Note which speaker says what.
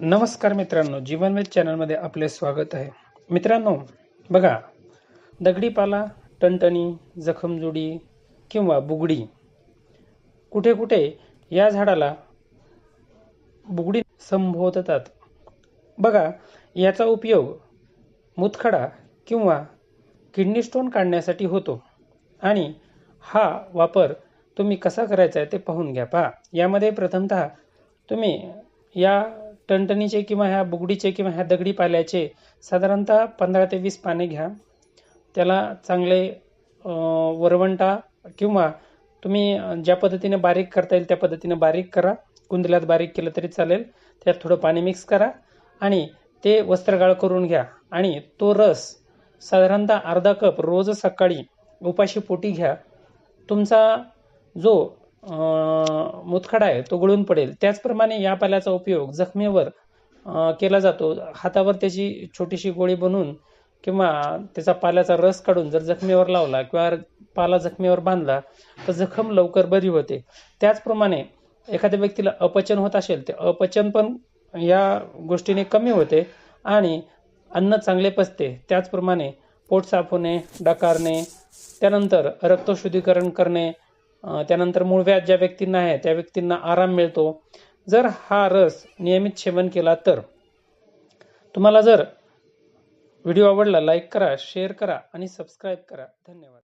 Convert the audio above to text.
Speaker 1: नमस्कार मित्रांनो जीवनवेद चॅनलमध्ये आपले स्वागत आहे. मित्रांनो बघा दगडीपाला टणटणी जखमजुडी किंवा बुगडी कुठे कुठे या झाडाला बुगडी संबोधतात बघा याचा उपयोग मुतखडा किंवा किडनी स्टोन काढण्यासाठी होतो. आणि हा वापर तुम्ही कसा करायचा आहे ते पाहून घ्या पहा. यामध्ये प्रथमतः तुम्ही या टणटणीचे किंवा ह्या बुगडीचे किंवा ह्या दगडी पाल्याचे साधारणतः पंधरा ते वीस पाने घ्या. त्याला चांगले वरवंटा किंवा तुम्ही ज्या पद्धतीने बारीक करता येईल त्या पद्धतीने बारीक करा. कुंदल्यात बारीक केलं तरी चालेल. त्यात थोडं पाणी मिक्स करा आणि ते वस्त्रगाळ करून घ्या. आणि तो रस साधारणतः अर्धा कप रोज सकाळी उपाशी पोटी घ्या. तुमचा जो मुतखडा आहे तो गळून पडेल. त्याचप्रमाणे या पाल्याचा उपयोग जखमेवर केला जातो. हातावर त्याची छोटीशी गोळी बनवून किंवा त्याचा पाल्याचा रस काढून जर जखमेवर लावला किंवा पाला जखमेवर बांधला तर जखम लवकर बरी होते. त्याचप्रमाणे एखाद्या व्यक्तीला अपचन होत असेल ते अपचन पण या गोष्टीने कमी होते आणि अन्न चांगले पचते. त्याचप्रमाणे पोट साफ होणे डकारणे त्यानंतर रक्तशुद्धीकरण करणे त्यानंतर मूळ व्याज ज्या व्यक्तींना आहे त्या व्यक्तींना आराम मिळतो. जर हा रस नियमित सेवन केला तर. तुम्हाला जर व्हिडिओ आवडला लाईक करा शेअर करा आणि सबस्क्राईब करा. धन्यवाद.